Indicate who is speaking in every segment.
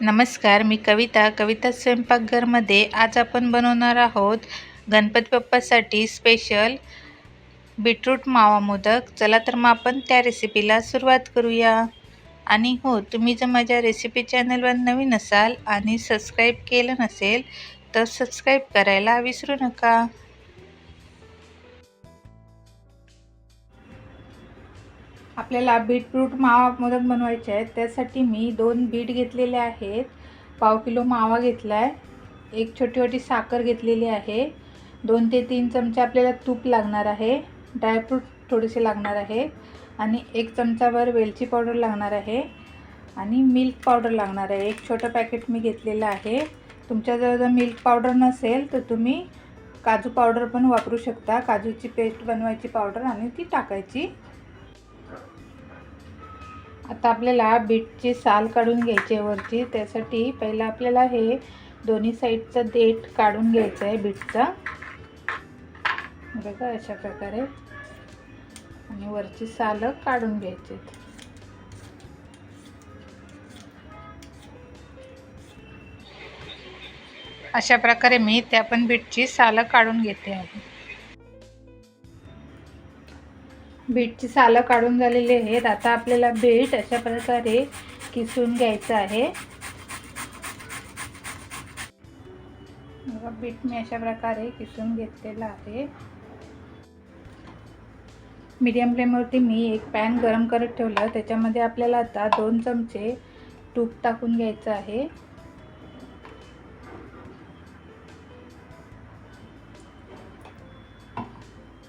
Speaker 1: नमस्कार मी कविता. कविता स्वयंपाकघरमध्ये आज आपण बनवणार आहोत गणपती बाप्पासाठी स्पेशल बीटरूट मावा मोदक. चला तर मग आपण त्या रेसिपीला सुरुवात करूया. आणि हो तुम्ही जर माझ्या रेसिपी चॅनलवर नवीन असाल आणि सबस्क्राईब केलं नसेल तर सबस्क्राईब करायला विसरू नका. आपल्याला बीटरूट मावा मोदक बनवायचे आहेत त्यासाठी मी दोन बीट घेतलेले आहेत. पाव किलो मावा घेतला आहे एक छोटी छोटी साखर घेतलेली आहे. दोन ते तीन चमचे आपल्याला तूप लागणार आहे. ड्रायफ्रूट थोडेसे लागणार आहे. आणि एक चमचाभर वेलची पावडर लागणार आहे. आणि मिल्क पावडर लागणार आहे. एक छोटं पॅकेट मी घेतलेलं आहे. तुमच्याजवळ जर मिल्क पावडर नसेल तर तुम्ही काजू पावडर पण वापरू शकता. काजूची पेस्ट बनवायची पावडर आणि ती टाकायची. आता आपल्याला बीटची साल काढून घ्यायची आहे वरची. त्यासाठी पहिलं आपल्याला हे दोन्ही साईडचं देठ काढून घ्यायचं आहे बीटचा. बघा अशा प्रकारे. आणि वरची सालं काढून घ्यायची अशा प्रकारे मी त्या पण बीटची सालं काढून घेते आहे. बीटची सालं काढून झालेली आहेत. आता आपल्याला बीट अशा प्रकारे किसून घ्यायचं आहे. बीट मी अशा प्रकारे किसून घेतलेलं आहे. मीडियम फ्लेमवरती मी एक पॅन गरम करत ठेवलं. त्याच्यामध्ये आपल्याला आता दोन चमचे तूप टाकून घ्यायचं आहे.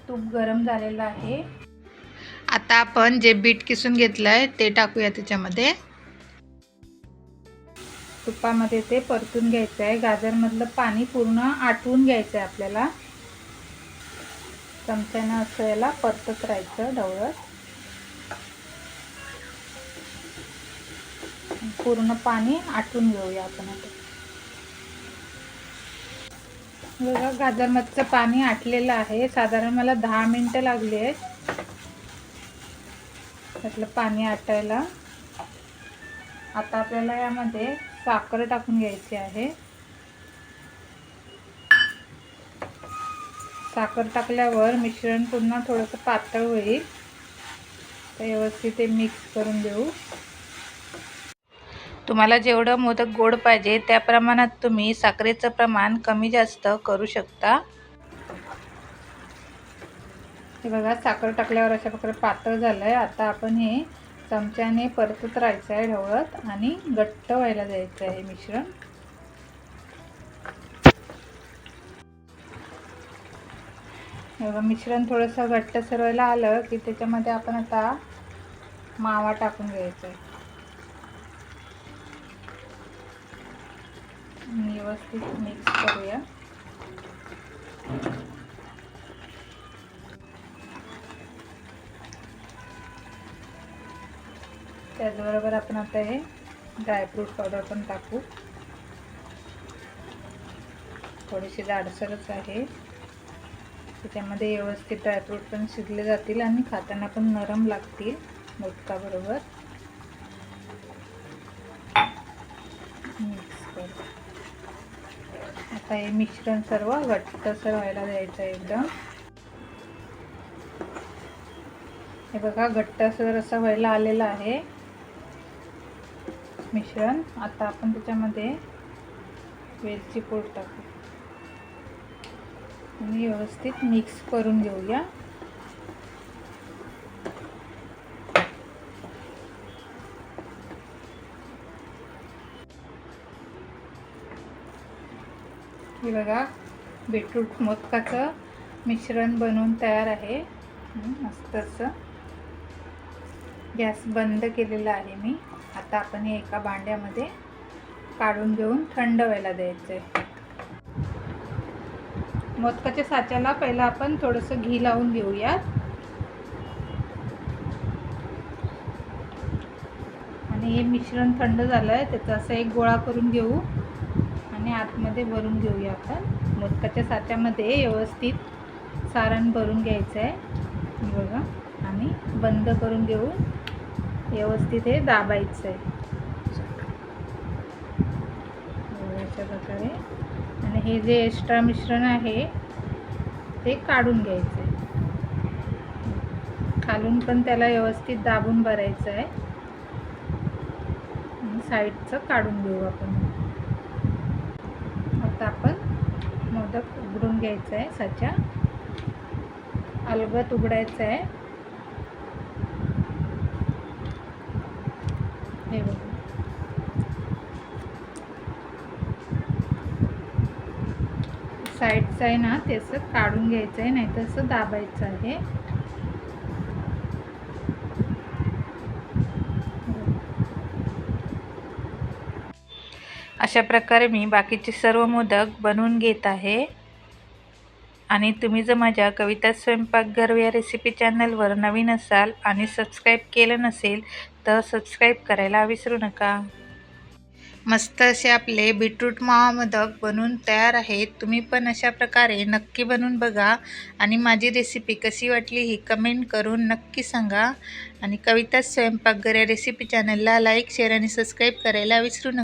Speaker 1: तूप गरम झालेलं आहे. आता आपण जे बीट किसून घेतलं आहे ते टाकूया त्याच्यामध्ये. तुपामध्ये ते परतून घ्यायचं आहे गाजरमधलं पाणी पूर्ण आटवून घ्यायचं आहे आपल्याला. चमच्यानं असं याला परतत राहायचं ढवळत. पूर्ण पाणी आटून घेऊया आपण आता. बघा गाजरमधचं पाणी आटलेलं आहे. साधारण मला दहा मिनटं लागली आहेत. त्यातलं पाणी आटायला. आता आपल्याला यामध्ये साखर टाकून घ्यायची आहे. साखर टाकल्यावर मिश्रण पुन्हा थोडंसं पातळ होईल. तर व्यवस्थित ते मिक्स करून देऊ. तुम्हाला जेवढं मोदक गोड पाहिजे त्या प्रमाणात तुम्ही साखरेचं प्रमाण कमी जास्त करू शकता. हे बघा साखर टाकल्यावर अशा प्रकारे पातळ झालं आहे आता आपण हे चमच्याने परतत राहायचं आहे ढवळत आणि घट्ट व्हायला द्यायचं आहे मिश्रण. बघा मिश्रण थोडंसं घट्ट सरवायला आलं की त्याच्यामध्ये आपण आता मावा टाकून घ्यायचा आहे. व्यवस्थित मिक्स करूया. त्याचबरोबर आपण आता हे ड्रायफ्रूट पावडर पण टाकू. थोडीशी जाडसरच आहे. त्याच्यामध्ये व्यवस्थित ड्रायफ्रूट पण शिजले जातील आणि खाताना पण नरम लागतील मोदकाबरोबर मिक्स करू. आता हे मिश्रण सर्व घट्टसर व्हायला द्यायचं आहे एकदम. हे बघा घट्टसर असं व्हायला आलेलं आहे. मिश्रण. आता आपण त्याच्यामध्ये वेलची पूड टाकू. आणि व्यवस्थित मिक्स करून घेऊया. हे बघा बीटरूट मोदकाचं मिश्रण बनवून तयार आहे. मस्तच गॅस बंद केलेला आहे मी. आता आपण हे एका भांड्यामध्ये काढून घेऊन थंड व्हायला द्यायचं आहे मोदकाच्या साच्याला पहिला आपण थोडंसं घी लावून घेऊयात. आणि हे मिश्रण थंड झालं आहे त्याचा असं एक गोळा करून घेऊ. आणि आतमध्ये भरून घेऊया आपण. मोदकाच्या साच्यामध्ये व्यवस्थित सारण भरून घ्यायचं आहे बघा. आणि बंद करून घेऊ. व्यवस्थित हे दाबायचं आहे. प्रकारे. आणि हे जे एक्स्ट्रा मिश्रण आहे ते काढून घ्यायचं आहे. खालून पण त्याला व्यवस्थित दाबून भरायचं आहे. आणि साईडचं काढून घेऊ आपण. आता आपण मोदक उघडून घ्यायचं आहे. साच्या अलगत उघडायचं आहे. हे बघा. साईडचं आहे ना ते असं काढून घ्यायचं आहे नाही तर असं दाबायचं आहे. अशा प्रकारे मी बाकीचे सर्व मोदक बनवून घेत आहे. आणि तुम्ही जर माझ्या कविता स्वयंपाकघर या रेसिपी चॅनलवर नवीन असाल आणि सबस्क्राईब केलं नसेल तर सबस्क्राईब करायला विसरू नका. मस्त असे आपले बीटरूट मावा मोदक बनवून तयार आहेत. तुम्ही पण अशा प्रकारे नक्की बनवून बघा. आणि माझी रेसिपी कशी वाटली ही कमेंट करून नक्की सांगा. आणि कविता स्वयंपाकघर या रेसिपी चॅनलला लाईक शेअर आणि सबस्क्राईब करायला विसरू नका.